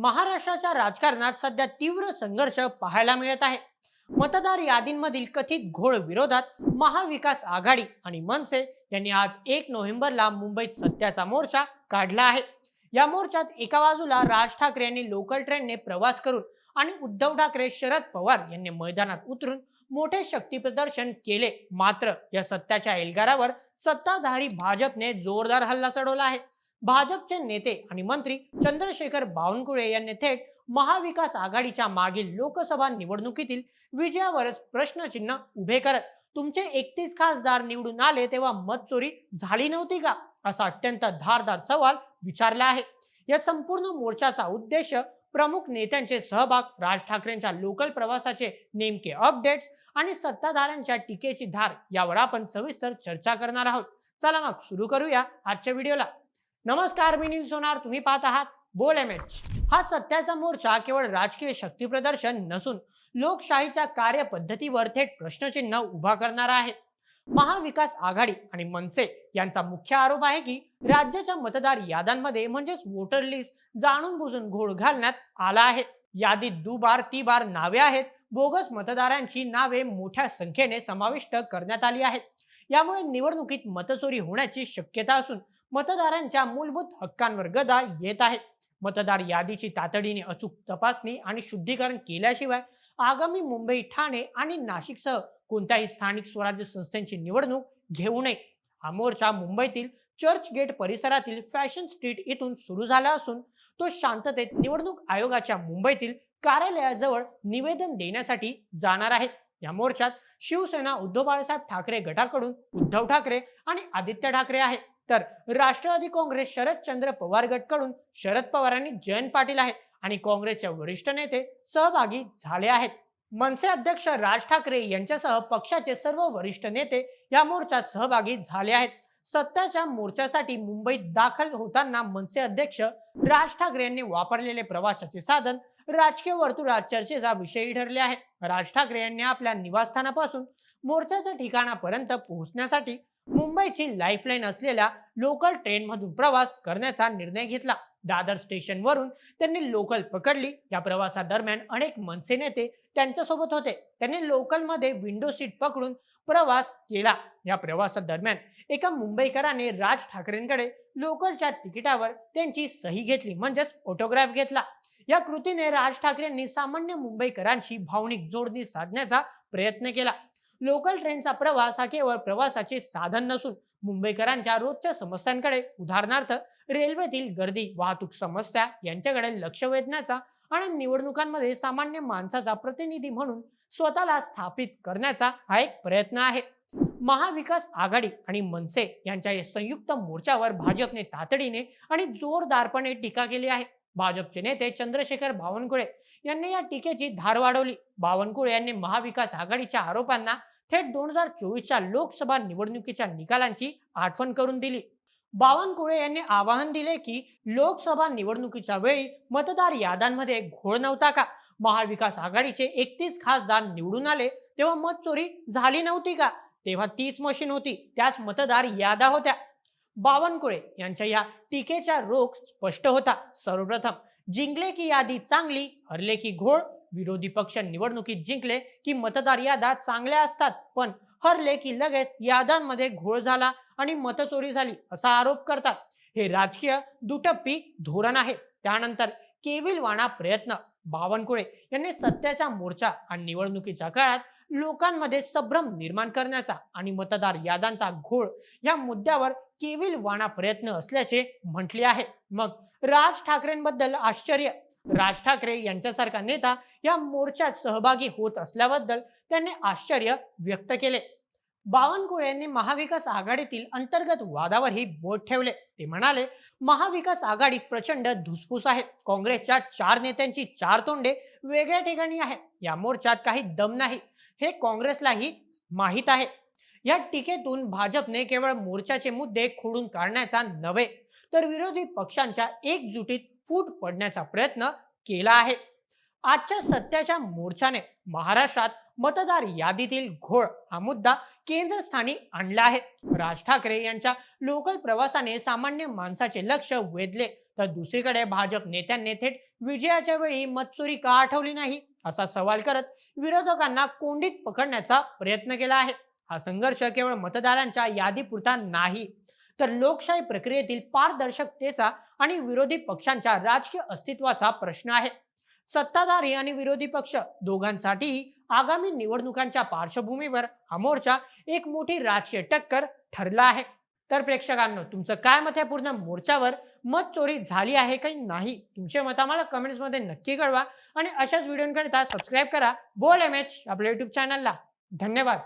महाराष्ट्राच्या राजकारणात सध्या तीव्र संघर्ष पाहायला मिळत आहे. मतदार यादींमधील कथित घोळ विरोधात महाविकास आघाडी आणि मनसे यांनी आज एक नोव्हेंबरला मुंबईत सत्याचा मोर्चा काढला आहे. या मोर्चात एका बाजूला राज ठाकरे यांनी लोकल ट्रेनने प्रवास करून आणि उद्धव ठाकरे शरद पवार यांनी मैदानात उतरून मोठे शक्ती प्रदर्शन केले. मात्र या सत्याच्या एल्गारावर सत्ताधारी भाजपने जोरदार हल्ला चढवला आहे. भाजपचे नेते आणि मंत्री चंद्रशेखर बावनकुळे यांनी थेट महाविकास आघाडीच्या मागील लोकसभा निवडणुकीतील विजयावरच प्रश्नचिन्ह उभे करत तुमचे एकतीस खासदार निवडून आले तेव्हा मत चोरी झाली नव्हती का? असा अत्यंत धारदार सवाल विचारला आहे. या संपूर्ण मोर्चाचा उद्देश प्रमुख नेत्यांचे सहभाग राज ठाकरेंच्या लोकल प्रवासाचे नेमके अपडेट्स आणि सत्ताधाऱ्यांच्या टीकेची धार यावर आपण सविस्तर चर्चा करणार आहोत. चला मग सुरू करूया आजच्या व्हिडिओला. नमस्कार मी नील सोनार. तुम्ही पाहत आहात बोल एम एच हा सत्याचा मोर्चा केवळ राजकीय शक्तीप्रदर्शन नसून लोकशाहीच्या कार्यपद्धतीवर थेट प्रश्नचिन्ह उभा करणारा आहे. महाविकास आघाडी आणि मनसे यांचा मुख्य आरोप आहे की राज्याच्या मतदार याद्यांमध्ये म्हणजेच वोटर लिस्ट जाणून बुजून घोळ घालण्यात आला आहे. यादीत दुबार तिबार नावे आहेत. बोगस मतदारांची नावे मोठ्या संख्येने समाविष्ट करण्यात आली आहेत. यामुळे निवडणुकीत मतचोरी होण्याची शक्यता असून मतदारांच्या मूलभूत हक्कांवर गदा येत आहे मतदार यादीची तातडीने अचूक तपासणी आणि शुद्धीकरण केल्याशिवाय आगामी मुंबई ठाणे आणि नाशिकसह कोणत्याही स्थानिक स्वराज्य संस्थांची निवडणूक घेऊ नये. हा मोर्चा मुंबईतील चर्च गेट परिसरातील फॅशन स्ट्रीट इथून सुरू झाला असून तो शांततेत निवडणूक आयोगाच्या मुंबईतील कार्यालयाजवळ निवेदन देण्यासाठी जाणार आहे. या मोर्चात शिवसेना उद्धव बाळासाहेब ठाकरे गटाकडून उद्धव ठाकरे आणि आदित्य ठाकरे आहे तर राष्ट्रवादी काँग्रेस शरदचंद्र पवार गटकडून शरद पवारांनी जयंत पाटील आहे आणि काँग्रेसचे वरिष्ठ नेते सहभागी झाले आहेत. मनसे अध्यक्ष राज ठाकरे यांच्यासह पक्षाचे सर्व वरिष्ठ नेते या मोर्चात सहभागी झाले आहेत. सत्ताच्या मोर्चासाठी मुंबईत दाखल होताना मनसे अध्यक्ष राज ठाकरे यांनी वापरलेले प्रवासाचे साधन राजकीय वर्तुळात चर्चेचा विषयी ठरले आहे राज ठाकरे यांनी आपल्या निवासस्थानापासून मोर्चाच्या ठिकाणापर्यंत पोहोचण्यासाठी मुंबईची लाईफलाईन असलेल्या लोकल ट्रेनमधून प्रवास करण्याचा निर्णय घेतला. दादर स्टेशनवरून त्यांनी लोकल पकडली. या प्रवासादरम्यान अनेक मनसे नेते त्यांच्यासोबत होते. त्यांनी लोकलमध्ये विंडो सीट पकडून प्रवास केला. या प्रवासादरम्यान एका मुंबईकराने राज ठाकरेंकडे लोकलच्या तिकिटावर त्यांची सही घेतली म्हणजेच ऑटोग्राफ घेतला. या कृतीने राज ठाकरेंनी सामान्य मुंबईकरांशी भावनिक जोडणी साधण्याचा प्रयत्न केला. लोकल ट्रेनचा प्रवास हा केवळ प्रवासाचे साधन नसून मुंबईकरांच्या रोजच्या समस्यांकडे उदाहरणार्थ रेल्वेतील गर्दी वाहतूक समस्या यांच्याकडे लक्ष वेधण्याचा आणि निवडणुकांमध्ये सामान्य माणसाचा प्रतिनिधी म्हणून स्वतःला स्थापित करण्याचा हा एक प्रयत्न आहे. महाविकास आघाडी आणि मनसे यांच्या या संयुक्त मोर्चावर भाजपने तातडीने आणि जोरदारपणे टीका केली आहे. भाजपचे नेते चंद्रशेखर बावनकुळे यांनी या टीकेची धार वाढवली. बावनकुळे यांनी महाविकास आघाडीच्या आरोपांना थेट दोन हजार चोवीसच्या लोकसभा निवडणुकीच्या निकालांची आठवण करून दिली. बावनकुळे यांनी आवाहन दिले की लोकसभा निवडणुकीच्या वेळी मतदार याद्यांमध्ये घोळ नव्हता का? महाविकास आघाडीचे एकतीस खासदार निवडून आले तेव्हा मत चोरी झाली नव्हती का? तेव्हा तीच मशीन होती त्याच मतदार यादा होत्या. बावनकुळे यांच्या या टीकेचा रोख स्पष्ट होता. सर्वप्रथम जिंकले की यादी चांगली हरले की घोळ विरोधी पक्ष निवडणुकीत जिंकले की मतदार यादा चांगल्या असतात पण हरले की लगेच याद्यांमध्ये घोळ झाला आणि मतचोरी झाली असा आरोप करतात. हे राजकीय दुटप्पी धोरण आहे. त्यानंतर केविलवाणा प्रयत्न बावनकुळे यांनी सत्याचा मोर्चा आणि निवडणुकीच्या काळात लोकांमध्ये संभ्रम निर्माण करण्याचा आणि मतदार याद्यांचा घोळ या मुद्द्यावर केविलवाणा प्रयत्न असल्याचे म्हटले आहे. मग राज ठाकरेंबद्दल आश्चर्य. राज ठाकरे यांच्यासारखा नेता या मोर्चात सहभागी होत असल्याबद्दल त्यांनी आश्चर्य व्यक्त केले. बावनकुळे यांनी महाविकास आघाडीतील अंतर्गत वादावरही बोट ठेवले. ते म्हणाले महाविकास आघाडी प्रचंड धुसफूस आहे. काँग्रेसच्या चार नेत्यांची चार तोंडे वेगळ्या ठिकाणी आहे या मोर्चात काही दम नाही. हे काँग्रेसलाही माहीत आहे. या टीकेतून भाजपने केवळ मोर्चाचे मुद्दे खोडून काढण्याचा नव्हे तर विरोधी पक्षांच्या एकजुटीत फूट पडण्याचा प्रयत्न केला आहे. आजच्या सत्याच्या मोर्चाने महाराष्ट्रात मतदार यादीतील घोळ हा मुद्दा केंद्रस्थानी आणला आहे. राज ठाकरे यांच्या लोकल प्रवासाने सामान्य माणसाचे लक्ष वेधले. तर दुसरीकडे भाजप नेत्यांनी थेट विजयाच्या वेळी मतचोरी का आठवली नाही? असा सवाल करत विरोधकांना कोंडीत पकडण्याचा प्रयत्न केला आहे. हा संघर्ष केवळ मतदारांच्या यादीपुरता नाही तर लोकशाही प्रक्रियेतील पारदर्शकतेचा आणि विरोधी पक्षांच्या राजकीय अस्तित्वाचा प्रश्न आहे. सत्ताधारी आणि विरोधी पक्ष दोघांसाठीही आगामी निवडणुकांच्या पार्श्वभूमीवर हा मोर्चा एक मोठी राजकीय टक्कर ठरला आहे. तर प्रेक्षकांनो तुमचं काय मत आहे? पूर्ण मोर्चावर मत चोरी झाली आहे काही नाही? तुमचे मत आम्हाला कमेंट्समध्ये नक्की कळवा. आणि अशाच व्हिडिओंकरिता सबस्क्राईब करा. बोल एम एच आपल्या युट्यूब चॅनलला धन्यवाद.